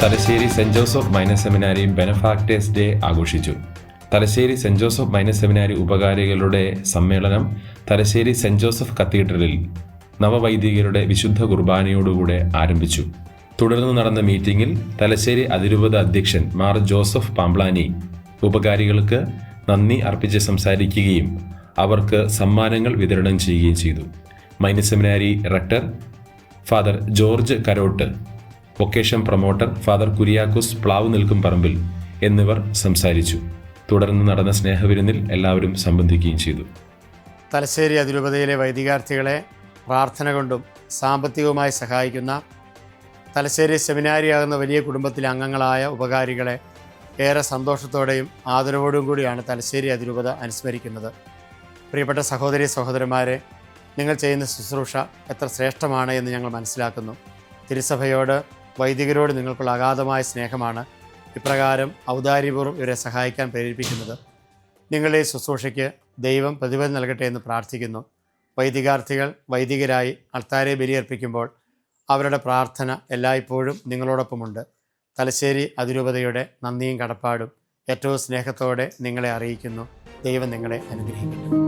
Thalassery saint Joseph minor seminary benefactors day ആഘോഷിച്ചു. Thalassery saint Joseph minor seminary ഉപകാരികളുടെ സമ്മേളനം Thalassery saint Joseph കത്തീഡ്രലിൽ നവവൈദികരുടെ വിശുദ്ധ കുർബാനയോടുകൂടെ ആരംഭിച്ചു. തുടർന്ന് നടന്ന മീറ്റിംഗിൽ തലശ്ശേരി അതിരൂപത അധ്യക്ഷൻ മാർ ജോസഫ് പാംബ്ലാനി ഉപകാരികൾക്ക് നന്ദി അർപ്പിച്ച് സംസാരിക്കുകയും അവർക്ക് സമ്മാനങ്ങൾ വിതരണം ചെയ്യുകയും ചെയ്തു. Minor seminary rector father George Karott vocation promoter father Kuriakose പ്ലാവ് നിൽക്കും പറമ്പിൽ എന്നിവർ സംസാരിച്ചു. തുടർന്ന് നടന്ന സ്നേഹവിരുന്നിൽ എല്ലാവരും സംബന്ധിക്കുകയും ചെയ്തു. തലശ്ശേരി അതിരൂപതയിലെ വൈദികാർത്ഥികളെ പ്രാർത്ഥന കൊണ്ടും സാമ്പത്തികവുമായി സഹായിക്കുന്ന തലശ്ശേരി സെമിനാരിയാകുന്ന വലിയ കുടുംബത്തിലെ അംഗങ്ങളായ ഉപകാരികളെ ഏറെ സന്തോഷത്തോടെയും ആദരവോടും കൂടിയാണ് തലശ്ശേരി അതിരൂപത അനുസ്മരിക്കുന്നത്. പ്രിയപ്പെട്ട സഹോദരി സഹോദരന്മാരെ നിങ്ങൾ ചെയ്യുന്ന ശുശ്രൂഷ എത്ര ശ്രേഷ്ഠമാണ് എന്ന് ഞങ്ങൾ മനസ്സിലാക്കുന്നു. തിരുസഭയോട് വൈദികരോട് നിങ്ങൾക്കുള്ള അഗാധമായ സ്നേഹമാണ് ഇപ്രകാരം ഔദാര്യപൂർവം ഇവരെ സഹായിക്കാൻ പ്രേരിപ്പിക്കുന്നത്. നിങ്ങളുടെ ശുശ്രൂഷയ്ക്ക് ദൈവം പ്രതിഫലം നൽകട്ടെ എന്ന് പ്രാർത്ഥിക്കുന്നു. വൈദികാർത്ഥികൾ വൈദികരായി അൾത്താരെ ബലിയർപ്പിക്കുമ്പോൾ അവരുടെ പ്രാർത്ഥന എല്ലായ്പ്പോഴും നിങ്ങളോടൊപ്പമുണ്ട്. തലശ്ശേരി അതിരൂപതയുടെ നന്ദിയും കടപ്പാടും ഏറ്റവും സ്നേഹത്തോടെ നിങ്ങളെ അറിയിക്കുന്നു. ദൈവം നിങ്ങളെ അനുഗ്രഹിക്കുന്നു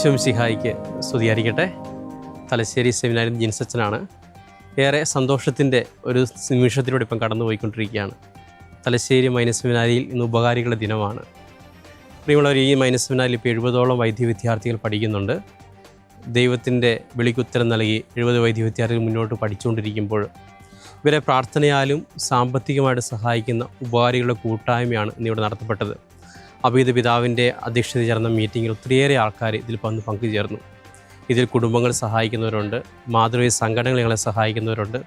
ഈശോം സിഹായിക്ക് സ്തുതിയായിരിക്കട്ടെ. തലശ്ശേരി സെമിനാരിൽ ജിൻസച്ചനാണ് ഏറെ സന്തോഷത്തിന്റെ ഒരു നിമിഷത്തിലൂടെ ഇപ്പം കടന്നു പോയിക്കൊണ്ടിരിക്കുകയാണ് തലശ്ശേരി മൈനസ് സെമിനാരിയിൽ ഇന്ന് ഉപകാരികളുടെ ദിനമാണ്. പ്രിയമുള്ളവർ ഈ മൈനസ് സെമിനാരിൽ ഇപ്പോൾ എഴുപതോളം വൈദ്യ വിദ്യാർത്ഥികൾ പഠിക്കുന്നുണ്ട്. ദൈവത്തിന്റെ വിളിക്കുത്തരം നൽകി എഴുപത് വൈദ്യ വിദ്യാർത്ഥികൾ മുന്നോട്ട് പഠിച്ചുകൊണ്ടിരിക്കുമ്പോൾ ഇവരെ പ്രാർത്ഥനയാലും സാമ്പത്തികമായിട്ട് സഹായിക്കുന്ന ഉപകാരികളുടെ കൂട്ടായ്മയാണ് ഇന്നിവിടെ നടത്തപ്പെട്ടത്. അഭിഹിത പിതാവിന്റെ അധ്യക്ഷത ചേർന്ന മീറ്റിങ്ങിൽ ഒത്തിരിയേറെ ആൾക്കാർ ഇതിൽ വന്ന് പങ്കുചേർന്നു. ഇതിൽ കുടുംബങ്ങൾ സഹായിക്കുന്നവരുണ്ട് മാതൃക സംഘടനകൾ ഞങ്ങളെ സഹായിക്കുന്നവരുണ്ട്.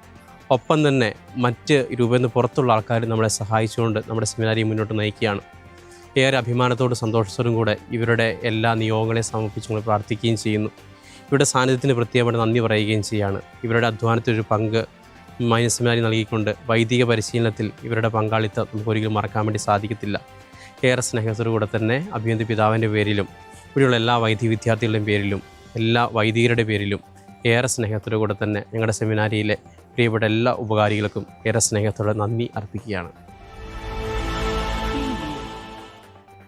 ഒപ്പം തന്നെ മറ്റ് രൂപയിൽ നിന്ന് പുറത്തുള്ള ആൾക്കാർ നമ്മളെ സഹായിച്ചുകൊണ്ട് നമ്മുടെ സെമിനാരി മുന്നോട്ട് നയിക്കുകയാണ്. ഏറെ അഭിമാനത്തോടും സന്തോഷത്തോടും കൂടെ ഇവരുടെ എല്ലാ നിയോഗങ്ങളെ സമർപ്പിച്ച് നമ്മൾ പ്രാർത്ഥിക്കുകയും ചെയ്യുന്നു. ഇവരുടെ സാന്നിധ്യത്തിന് പ്രത്യേകമായിട്ട് നന്ദി പറയുകയും ചെയ്യുകയാണ് ഇവരുടെ അധ്വാനത്തിനൊരു പങ്ക് മൈനസ് സെമിനാരി നൽകിക്കൊണ്ട് വൈദിക പരിശീലനത്തിൽ ഇവരുടെ പങ്കാളിത്തം നമുക്ക് ഒരിക്കലും മറക്കാൻ വേണ്ടി സാധിക്കത്തില്ല. ഏറെ സ്നേഹത്തോടു കൂടെ തന്നെ അഭിയന്തി പിതാവിന്റെ പേരിലും ഇവിടെയുള്ള എല്ലാ വൈദ്യ വിദ്യാർത്ഥികളുടെയും പേരിലും എല്ലാ വൈദികരുടെ പേരിലും ഏറെ സ്നേഹത്തോടു കൂടെ തന്നെ ഞങ്ങളുടെ സെമിനാരിയിലെ പ്രിയപ്പെട്ട എല്ലാ ഉപകാരികൾക്കും ഏറെ സ്നേഹത്തോടെ നന്ദി അർപ്പിക്കുകയാണ്.